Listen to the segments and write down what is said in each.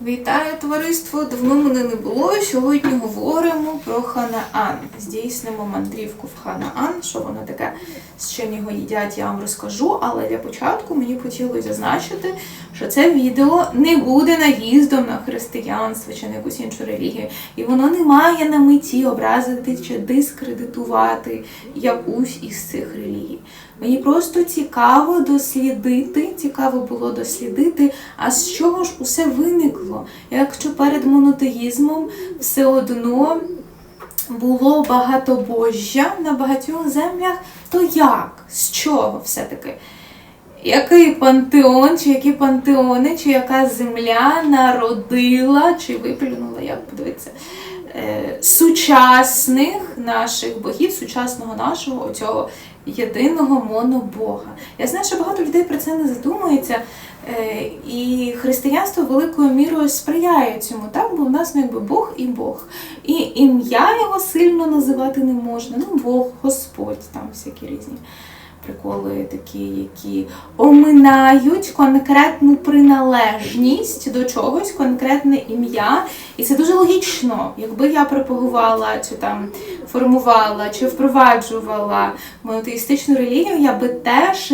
Вітаю товариство! Давно мене не було. Сьогодні говоримо про Ханаан. Здійснимо мандрівку в Ханаан. Що воно таке, з чим його їдять, я вам розкажу. Але для початку мені хотілося зазначити, що це відео не буде наїздом на християнство чи на якусь іншу релігію. І воно не має на меті образити чи дискредитувати якусь із цих релігій. Мені просто цікаво дослідити, цікаво було дослідити, а з чого ж усе виникло, якщо перед монотеїзмом все одно було багатобожжя на багатьох землях, то як? З чого все-таки? Який пантеон, чи які пантеони, чи яка земля народила, чи виплюнула, як подивитися, е, сучасних наших богів, сучасного нашого оцього єдиного монобога. Я знаю, що багато людей про це не задумується, і християнство великою мірою сприяє цьому, так? Бо в нас ну, якби Бог і Бог. І ім'я його сильно називати не можна. Ну, Бог, Господь, там всякі різні приколи такі, які оминають конкретну приналежність до чогось, конкретне ім'я. І це дуже логічно. Якби я пропагувала, чи там формувала, чи впроваджувала монотеїстичну релігію, я би теж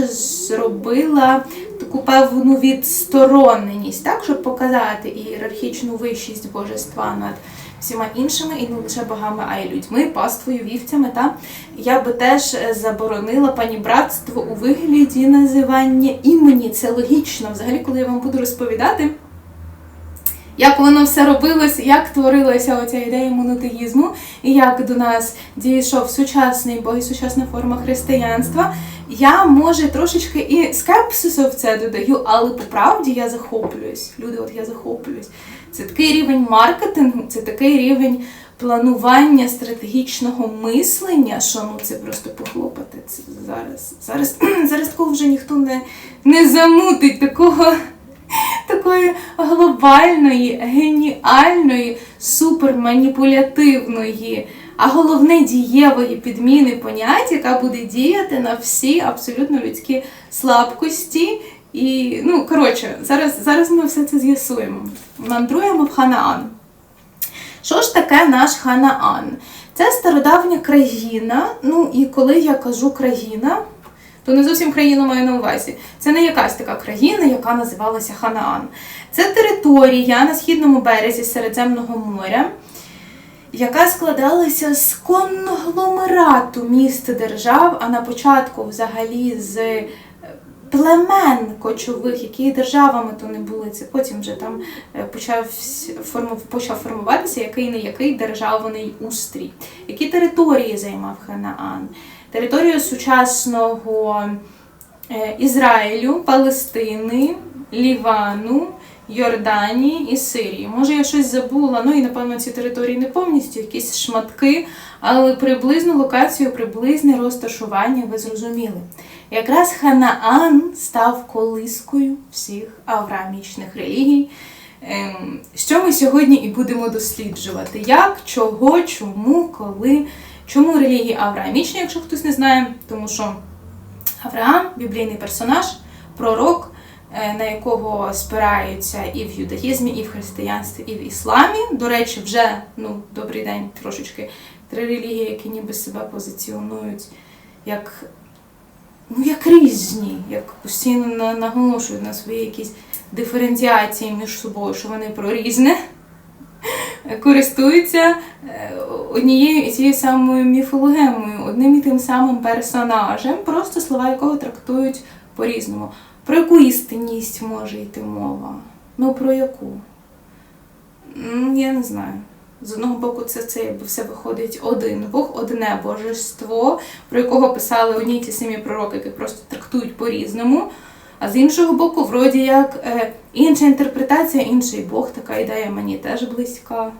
зробила таку певну відстороненість, так, щоб показати ієрархічну вищість божества над всіма іншими, і не лише богами, а й людьми, паствою, вівцями. Та? Я би теж е, заборонила панібратство у вигляді називання імені. Це логічно. Взагалі, коли я вам буду розповідати, як воно все робилось, як творилася оця ідея монотеїзму, і як до нас дійшов сучасний Бог і сучасна форма християнства. Я може трошечки і скепсису в це додаю, але по правді я захоплююсь. Люди, от я захоплююсь. Це такий рівень маркетингу, це такий рівень планування стратегічного мислення, що ну це просто похлопати. Це зараз. Зараз, зараз такого вже ніхто не, не замутить, такого такої глобальної, геніальної, суперманіпулятивної, а головне дієвої підміни понять, яка буде діяти на всі абсолютно людські слабкості. І, ну, коротше, зараз, зараз ми все це з'ясуємо. Мандруємо в Ханаан. Що ж таке наш Ханаан? Це стародавня країна. Ну і коли я кажу країна, то не зовсім країну маю на увазі. Це не якась така країна, яка називалася Ханаан. Це територія на східному березі Середземного моря, яка складалася з конгломерату міст держав, а на початку взагалі з племен кочових, які державами то не були. Це потім вже там е, почав, форму- почав формуватися який не який державний устрій. Які території займав Ханаан? Територію сучасного е, Ізраїлю, Палестини, Лівану, Йорданії і Сирії. Може, я щось забула, ну і напевно ці території не повністю, якісь шматки, але приблизну локацію, приблизне розташування ви зрозуміли. Якраз Ханаан став колискою всіх авраамічних релігій. Ем, Що ми сьогодні і будемо досліджувати? Як, чого, чому, коли, чому релігії авраамічні, якщо хтось не знає, тому що Авраам біблійний персонаж, пророк, е, на якого спираються і в юдаїзмі, і в християнстві, і в ісламі. До речі, вже ну, добрий день трошечки три релігії, які ніби себе позиціонують як, ну, як різні, як постійно наголошують на свої якісь диференціації між собою, що вони про різне. Користуються е, однією і тією самою міфологемою, одним і тим самим персонажем, просто слова якого трактують по-різному. Про яку істинність може йти мова? Ну про яку? Я не знаю. З одного боку, це, це якби все виходить один Бог, одне божество, про якого писали одні ті самі пророки, які просто трактують по-різному. А з іншого боку, вроді як е, інша інтерпретація, інший Бог, така ідея мені теж близька.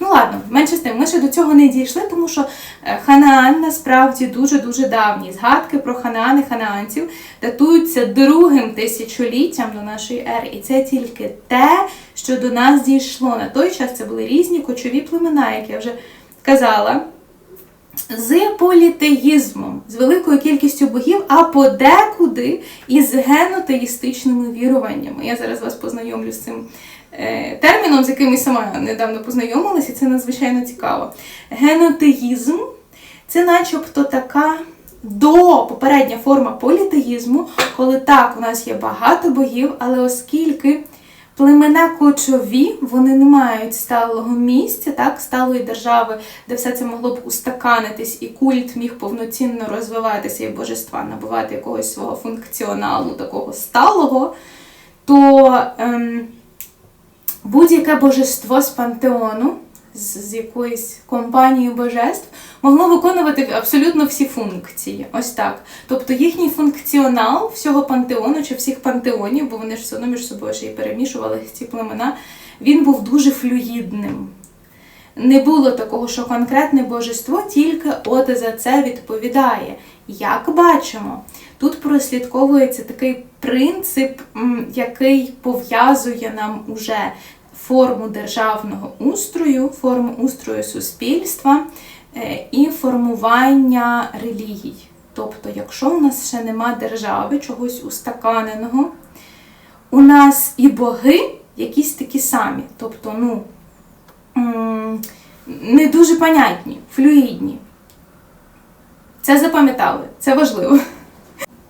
Ну ладно, менше з тим, ми ще до цього не дійшли, тому що е, Ханаан насправді дуже-дуже давній. Згадки про Ханаан і ханаанців датуються другим тисячоліттям до нашої ери. І це тільки те, що до нас дійшло. На той час це були різні кочові племена, як я вже казала. з політеїзмом, з великою кількістю богів, а подекуди із генотеїстичними віруваннями. Я зараз вас познайомлю з цим терміном, з яким я сама недавно познайомилася, і це надзвичайно цікаво. Генотеїзм це начебто така до попередня форма політеїзму, коли так, у нас є багато богів, але оскільки племена кочові, вони не мають сталого місця, так, сталої держави, де все це могло б устаканитись, і культ міг повноцінно розвиватися і божества, набувати якогось свого функціоналу, такого сталого, то ем, будь-яке божество з пантеону, з, з якоїсь компанії божеств, могло виконувати абсолютно всі функції. Ось так. Тобто їхній функціонал всього пантеону чи всіх пантеонів, бо вони ж все одно між собою ще й перемішували ці племена, він був дуже флюїдним. Не було такого, що конкретне божество тільки от за це відповідає. Як бачимо, тут прослідковується такий принцип, який пов'язує нам уже форму державного устрою, форму устрою суспільства е, і формування релігій. Тобто, якщо у нас ще нема держави, чогось устаканеного, у нас і боги якісь такі самі. Тобто, ну, не дуже понятні, флюїдні. Це запам'ятали, це важливо.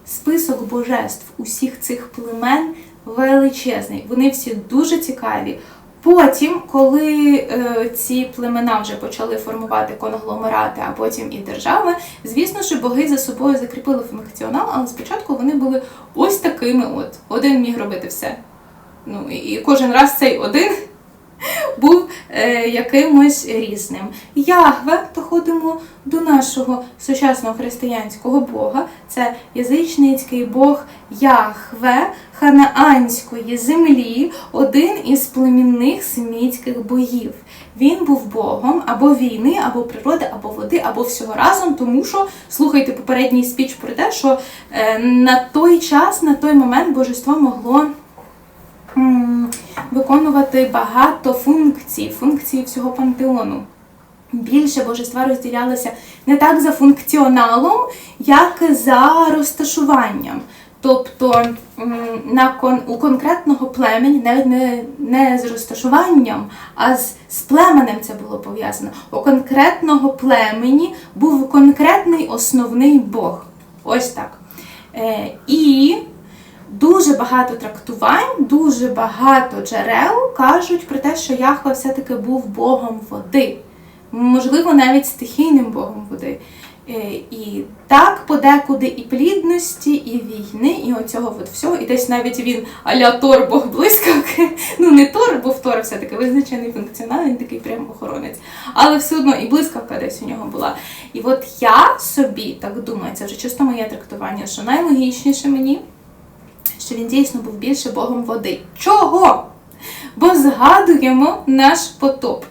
Список божеств усіх цих племен величезний. Вони всі дуже цікаві. Потім, коли е, ці племена вже почали формувати конгломерати, а потім і держави, звісно, що боги за собою закріпили функціонал, але спочатку вони були ось такими: от один міг робити все. Ну і кожен раз цей один був е, якимось різним. Ягве, доходимо до нашого сучасного християнського Бога. Це язичницький Бог Яхве ханаанської землі, один із племінних семітських богів. Він був богом або війни, або природи, або води, або всього разом, тому що слухайте попередній спіч про те, що е, на той час, на той момент божество могло виконувати багато функцій, функції всього пантеону. Більше божества розділялися не так за функціоналом, як за розташуванням. Тобто на кон, у конкретного племені, навіть не, не з розташуванням, а з, з племенем це було пов'язано. У конкретного племені був конкретний основний Бог. Ось так. Е, і дуже багато трактувань, дуже багато джерел кажуть про те, що Яхва все-таки був Богом води. Можливо, навіть стихійним Богом води. Е, І так подекуди і плідності, і війни, і оцього от всього. І десь навіть він аля Тор Бог блискавки. Ну не Тор, бо в Тора все-таки визначений функціонал, він такий прям охоронець. Але все одно і блискавка десь у нього була. І от я собі так думаю, це вже чисто моє трактування, що найлогічніше мені, що він дійсно був більше Богом води. Чого? Бо згадуємо наш потоп.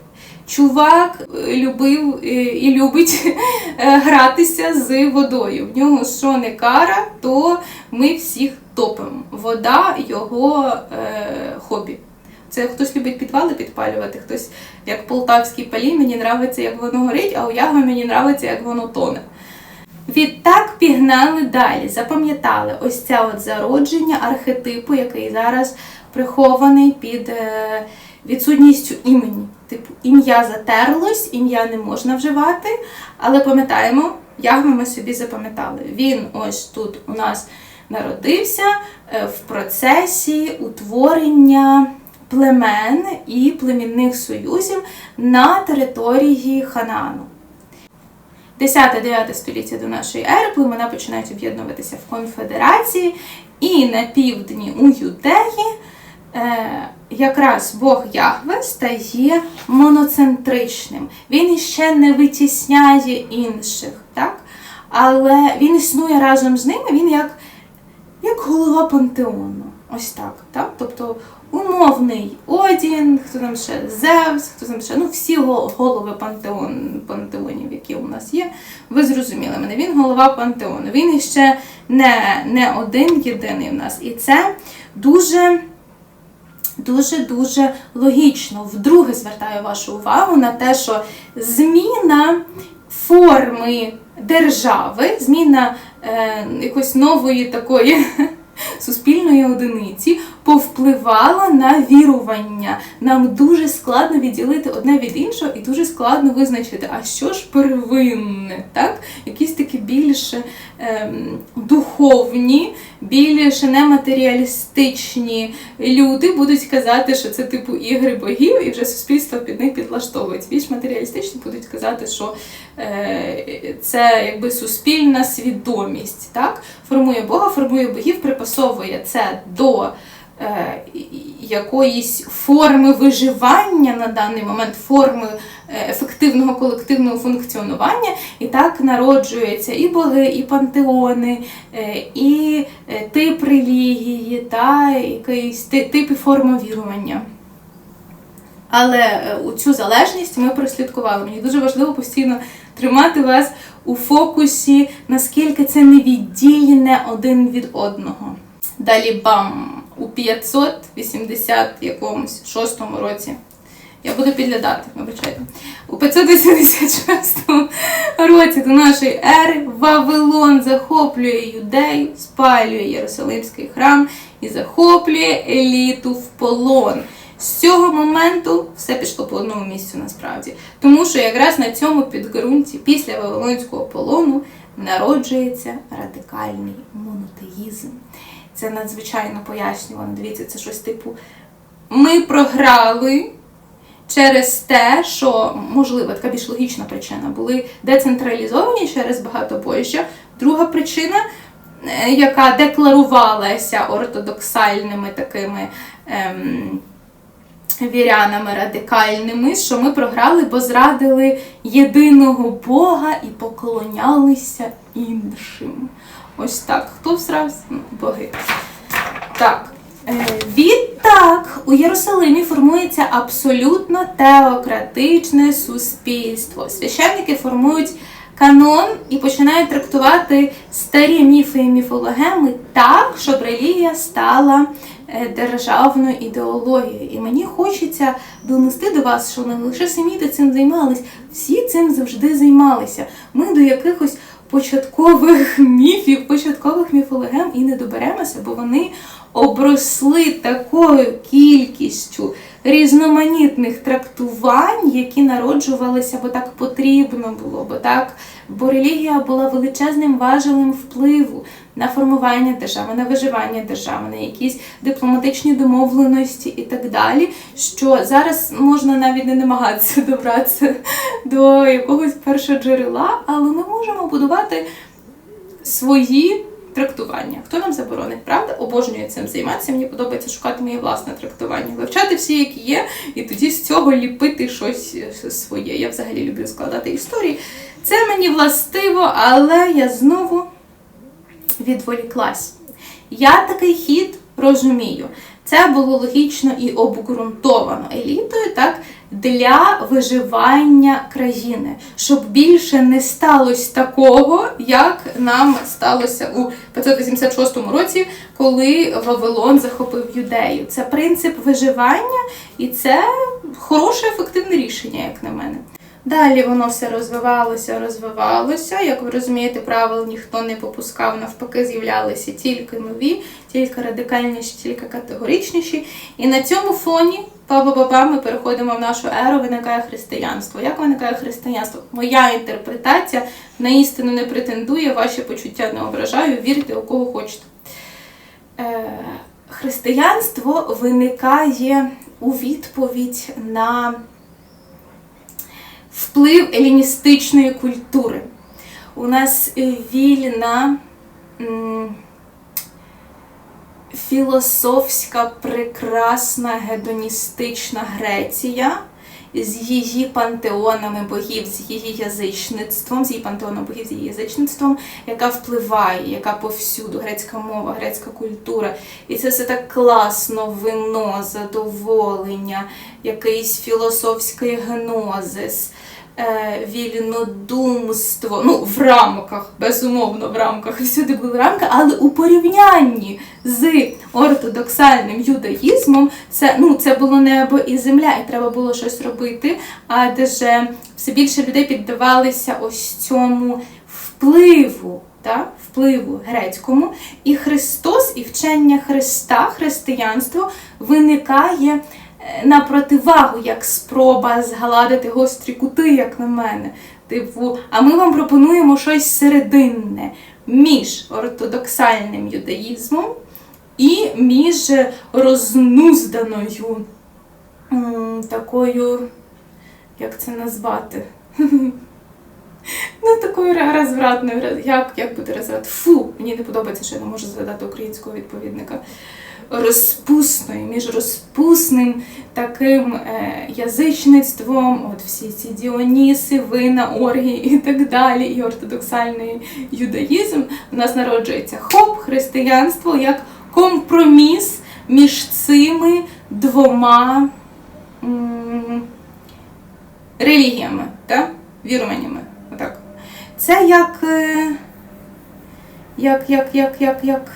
Чувак е, любив е, і любить е, гратися з водою. В нього що не кара, то ми всіх топимо. Вода його е, хобі. Це хтось любить підвали підпалювати, хтось як полтавський палі, мені нравиться, як воно горить, а у Ягва мені нравиться, як воно тоне. Відтак пігнали далі, запам'ятали ось це от зародження архетипу, який зараз прихований під е, відсутністю імені. Типу, ім'я затерлось, ім'я не можна вживати, але пам'ятаємо, Ягви ми собі запам'ятали. Він ось тут у нас народився е, в процесі утворення племен і племінних союзів на території Ханаану. 10-9 століття до нашої ери племена починають об'єднуватися в конфедерації, і на півдні у Юдеї е, якраз Бог Яхве стає моноцентричним. Він іще не витісняє інших, так? але він існує разом з ними, він як, як голова пантеону. Ось так. так? Тобто умовний Одін, хто там ще Зевс, хто там ще, ну всі голови пантеон, пантеонів, які у нас є, ви зрозуміли мене. Він голова пантеону. Він іще не, не один єдиний в нас. І це дуже. Дуже-дуже логічно. Вдруге звертаю вашу увагу на те, що зміна форми держави, зміна е, якоїсь нової такої суспільної одиниці повпливала на вірування. Нам дуже складно відділити одне від іншого і дуже складно визначити, а що ж первинне, так? Якісь такі більш ем, духовні, більш нематеріалістичні люди будуть казати, що це типу ігри богів, і вже суспільство під них підлаштовується. Більш матеріалістичні будуть казати, що е, це якби суспільна свідомість, так? Формує Бога, формує богів, припасовує це до е, якоїсь форми виживання на даний момент, форми е, ефективного колективного функціонування, і так народжуються і боги, і пантеони, е, і тип релігії, та якийсь ти- тип і форма вірування. Але у цю залежність ми прослідкували. Мені дуже важливо постійно тримати вас у фокусі, наскільки це не невіддільне один від одного. Далі бам! У 580 якомусь шостому році. Я буду підглядати, вибачайте. У 586 році до нашої ери Вавилон захоплює юдею, спалює Єрусалимський храм і захоплює еліту в полон. З цього моменту все пішло по одному місцю насправді. Тому що якраз на цьому підґрунті після Вавилонського полону народжується радикальний монотеїзм. Це надзвичайно пояснювано. Дивіться, це щось типу. Ми програли через те, що, можливо, така більш логічна причина, були децентралізовані через багатобожжя. Друга причина, е, яка декларувалася ортодоксальними такими. Ем, Вірянами радикальними, що ми програли, бо зрадили єдиного Бога і поклонялися іншим. Ось так. Хто всрався? Ну, Боги. Так. Е, Відтак у Єрусалимі формується абсолютно теократичне суспільство. Священники формують канон і починають трактувати старі міфи і міфологеми так, щоб релігія стала е, державною ідеологією. І мені хочеться донести до вас, що не лише семіти цим займались, всі цим завжди займалися. Ми до якихось початкових міфів, початкових міфологем і не доберемося, бо вони обросли такою кількістю різноманітних трактувань, які народжувалися, бо так потрібно було, бо так, бо релігія була величезним важелем впливу на формування держави, на виживання держави, на якісь дипломатичні домовленості і так далі. Що зараз можна навіть не намагатися добратися до якогось першого джерела, але ми можемо будувати свої трактування. Хто нам заборонить, правда? Обожнює цим займатися. Мені подобається шукати моє власне трактування, вивчати всі, які є, і тоді з цього ліпити щось своє. Я взагалі люблю складати історії. Це мені властиво, але я знову відволіклась. Я такий хід розумію. Це було логічно і обґрунтовано елітою, так, для виживання країни, щоб більше не сталося такого, як нам сталося у 586 році, коли Вавилон захопив юдею. Це принцип виживання, і це хороше ефективне рішення, як на мене. Далі воно все розвивалося, розвивалося. Як ви розумієте, правил ніхто не попускав, навпаки, з'являлися тільки нові, тільки радикальніші, тільки категоричніші. І на цьому фоні па-ба-ба-ба, ми переходимо в нашу еру, виникає християнство. Як виникає християнство? Моя інтерпретація на істину не претендує, ваші почуття не ображаю, вірте у кого хочете. Е, християнство виникає у відповідь на вплив еліністичної культури. У нас е, вільна філософська, прекрасна гедоністична Греція з її пантеонами богів, з її язичництвом, з її пантеоном богів, з її язичництвом, яка впливає, яка повсюду, грецька мова, грецька культура. І це все так класно, вино, задоволення, якийсь філософський гнозис. Е, вільнодумство, ну, в рамках, безумовно, в рамках, всюди були рамки, але у порівнянні з ортодоксальним юдаїзмом це, ну, це було небо і земля, і треба було щось робити, адже все більше людей піддавалися ось цьому впливу. Та, впливу грецькому, і Христос, і вчення Христа, християнство виникає на противагу, як спроба згладити гострі кути, як на мене. Типу, а ми вам пропонуємо щось серединне між ортодоксальним юдаїзмом і між рознузданою такою, як це назвати? Ну, такою розвратною, як, як буде розврат? Фу, мені не подобається, що я не можу згадати українського відповідника. Розпусною, між розпусним таким е, язичництвом, от всі ці Діоніси, вина, оргії і так далі, і ортодоксальний юдаїзм, у нас народжується хоп, християнство як компроміс між цими двома м, релігіями, так? віруваннями. Отак. Це як, е, як, як, як, як, як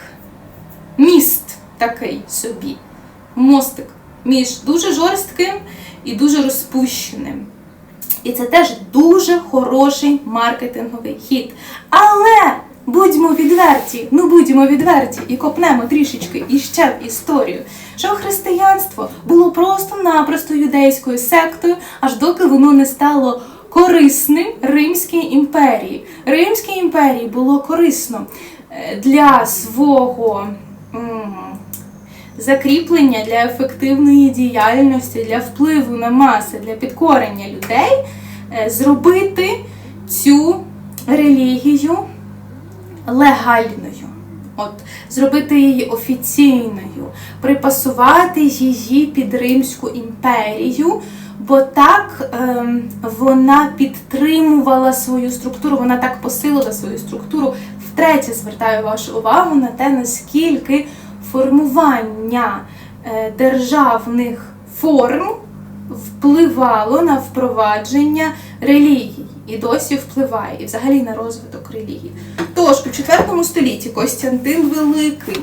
міст такий собі. Мостик між дуже жорстким і дуже розпущеним. І це теж дуже хороший маркетинговий хід. Але будьмо відверті, ну будьмо відверті і копнемо трішечки іще в історію, що християнство було просто-напросто юдейською сектою, аж доки воно не стало корисним Римській імперії. Римській імперії було корисно е, для свого. Закріплення для ефективної діяльності, для впливу на маси, для підкорення людей, е, зробити цю релігію легальною. От, зробити її офіційною, припасувати її під Римську імперію, бо так ем, вона підтримувала свою структуру, вона так посилила свою структуру. Втретє звертаю вашу увагу на те, наскільки формування е, державних форм впливало на впровадження релігій і досі впливає, і взагалі на розвиток релігії. Тож у четвертому столітті Костянтин Великий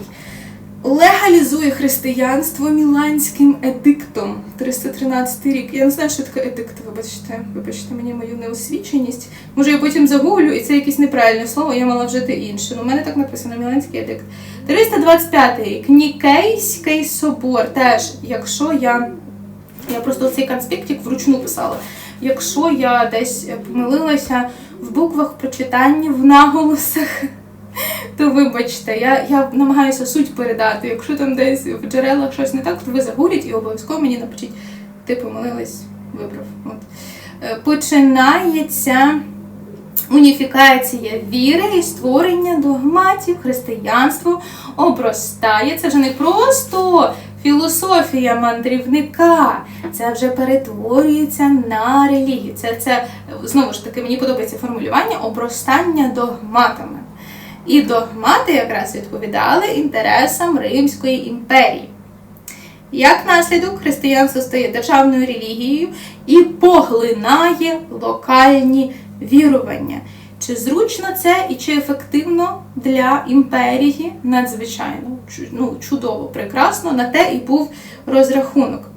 легалізує християнство Міланським едиктом 313 рік. Я не знаю, що таке едикт, вибачте, вибачте мені мою неосвіченість. Може, я потім загуглю, і це якесь неправильне слово, я мала вжити інше. Ну, у мене так написано Міланський едикт. 325 рік. Нікейський собор. Теж, якщо я. Я просто цей конспектик вручну писала. Якщо я десь помилилася в буквах прочитання, в наголосах, то вибачте, я, я намагаюся суть передати. Якщо там десь в джерелах щось не так, то ви загуліть і обов'язково мені напишіть, ти помилилась, вибрав. От. Е, Починається уніфікація віри і створення догматів, християнство обростає. Це вже не просто філософія мандрівника, це вже перетворюється на релігію. Це, це знову ж таки мені подобається формулювання обростання догматами. І догмати якраз відповідали інтересам Римської імперії. Як наслідок, християнство стає державною релігією і поглинає локальні вірування. Чи зручно це і чи ефективно для імперії надзвичайно ну, чудово, прекрасно, на те і був розрахунок.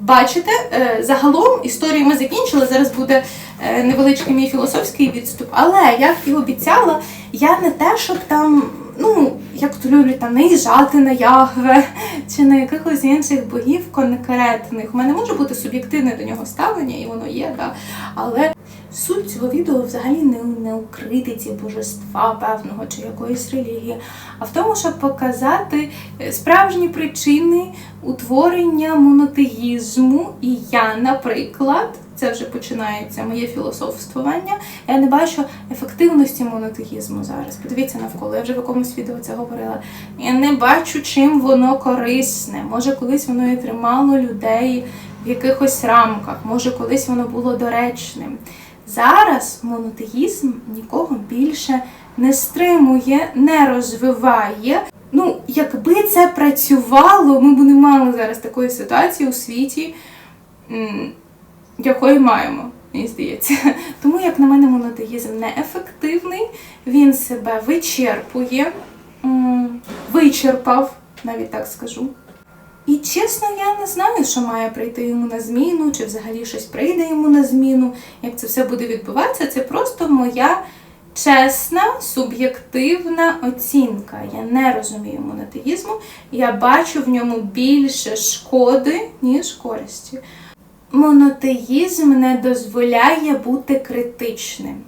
Бачите, е, загалом історію ми закінчили. Зараз буде е, невеличкий мій філософський відступ. Але як і обіцяла, я не те, щоб там, ну, як то люблять там наїжджати на Ягве чи на якихось інших богів конкретних. У мене може бути суб'єктивне до нього ставлення, і воно є, да. але суть цього відео взагалі не, не у критиці божества певного чи якоїсь релігії, а в тому, щоб показати е, справжні причини утворення монотеїзму. І я, наприклад, це вже починається моє філософствування. Я не бачу ефективності монотеїзму зараз. Подивіться навколо, я вже в якомусь відео це говорила. Я не бачу, чим воно корисне. Може, колись воно і тримало людей в якихось рамках, може, колись воно було доречним. Зараз монотеїзм нікого більше не стримує, не розвиває. Ну, якби це працювало, ми б не мали зараз такої ситуації у світі, якої маємо. Мені здається. Тому, як на мене, монотеїзм неефективний, він себе вичерпує, вичерпав, навіть так скажу. І чесно, я не знаю, що має прийти йому на зміну, чи взагалі щось прийде йому на зміну, як це все буде відбуватися. Це просто моя чесна, суб'єктивна оцінка. Я не розумію монотеїзму. Я бачу в ньому більше шкоди, ніж користі. Монотеїзм не дозволяє бути критичним.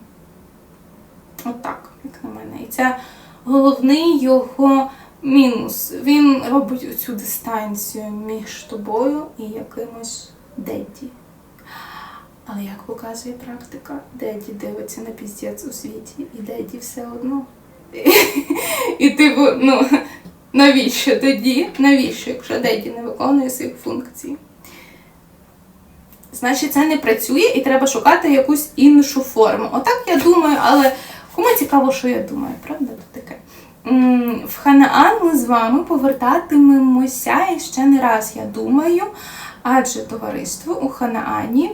Отак, як на мене. І це головний його мінус. Він робить оцю дистанцію між тобою і якимось Дедді. Але як показує практика, Деді дивиться на піздець у світі, і Деді все одно. І типу, ну, навіщо тоді? Навіщо, якщо Деді не виконує своїх функцій? Значить, це не працює і треба шукати якусь іншу форму. Отак я думаю, але кому цікаво, що я думаю, правда? Тут таке. В Ханаан ми з вами повертатимемося і ще не раз, я думаю, адже товариство у Ханаані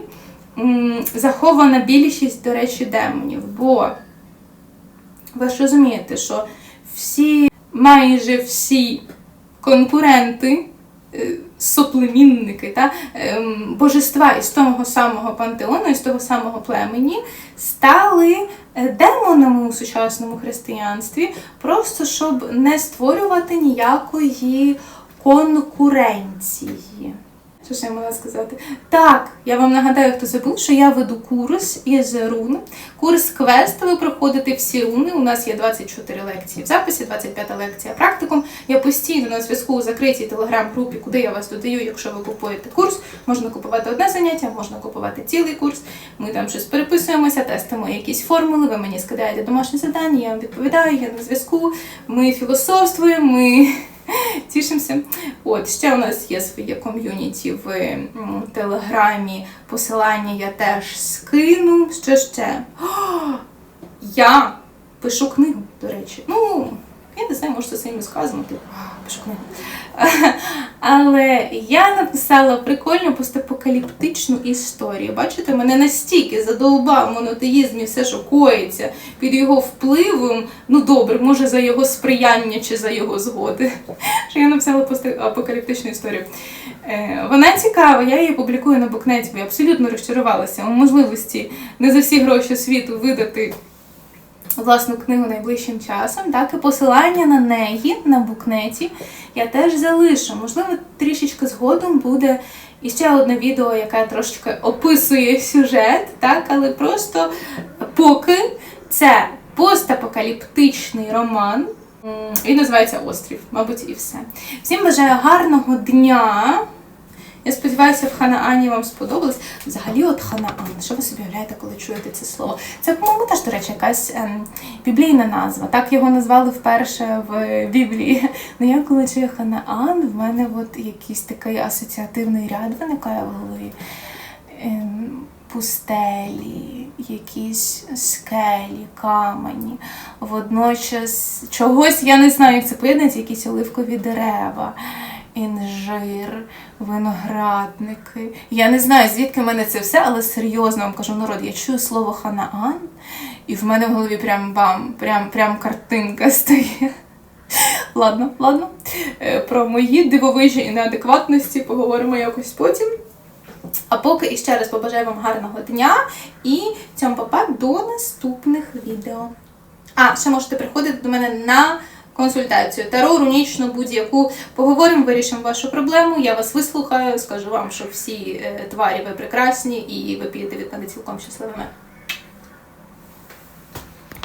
захована більшість, до речі, демонів. Бо ви ж розумієте, що всі, майже всі конкуренти, е, соплемінники та ем, божества із того самого пантеону, із того самого племені, стали демонами у сучасному християнстві, просто щоб не створювати ніякої конкуренції. Що ж я мала сказати? Так, я вам нагадаю, хто забув, що я веду курс із рун. Курс квест. Ви проходите всі руни. У нас є 24 лекції в записі, 25 лекція практикум. Я постійно на зв'язку у закритій телеграм-групі, куди я вас додаю, якщо ви купуєте курс. Можна купувати одне заняття, можна купувати цілий курс. Ми там щось переписуємося, тестимо якісь формули. Ви мені скидаєте домашні завдання, я вам відповідаю, я на зв'язку. Ми філософствуємо, ми тішимося. От ще у нас є своє ком'юніті в телеграмі. Посилання я теж скину. Що ще? О, я пишу книгу, до речі. Ну, я не знаю, може це своїм сказано, пишу книгу. Але я написала прикольну постапокаліптичну історію. Бачите, мене настільки задовбав монотеїзм і все, що коїться під його впливом. Ну добре, може за його сприяння чи за його згоди. Що я написала постапокаліптичну історію. Е, Вона цікава, я її публікую на букнеті, я абсолютно розчарувалася у можливості не за всі гроші світу видати власну книгу найближчим часом, так і посилання на неї на букнеті я теж залишу. Можливо, трішечки згодом буде іще одне відео, яке трошечки описує сюжет, так, але просто поки це постапокаліптичний роман. Він називається Острів, мабуть, і все. Всім бажаю гарного дня. Я сподіваюся, в Ханаані вам сподобалось. Взагалі, от Ханаан, що ви собі уявляєте, коли чуєте це слово? Це, по-моєму, теж, до речі, якась ем, біблійна назва. Так його назвали вперше в Біблії. Ну я коли чую Ханаан, в мене от якийсь такий асоціативний ряд виникає в голові. Ем, пустелі, якісь скелі, камені. Водночас чогось я не знаю, як це поєднується, якісь оливкові дерева, інжир, виноградники. Я не знаю, звідки в мене це все, але серйозно вам кажу, народ, я чую слово Ханаан, і в мене в голові прям бам, прям, прям картинка стає. Ладно, ладно. Е, Про мої дивовижі і неадекватності поговоримо якось потім. А поки іще раз побажаю вам гарного дня і цьому папа до наступних відео. А, ще можете приходити до мене на консультацію. Таро, рунічну, будь-яку. Поговоримо, вирішимо вашу проблему. Я вас вислухаю, скажу вам, що всі е, тварі ви прекрасні і ви підете від мене цілком щасливими.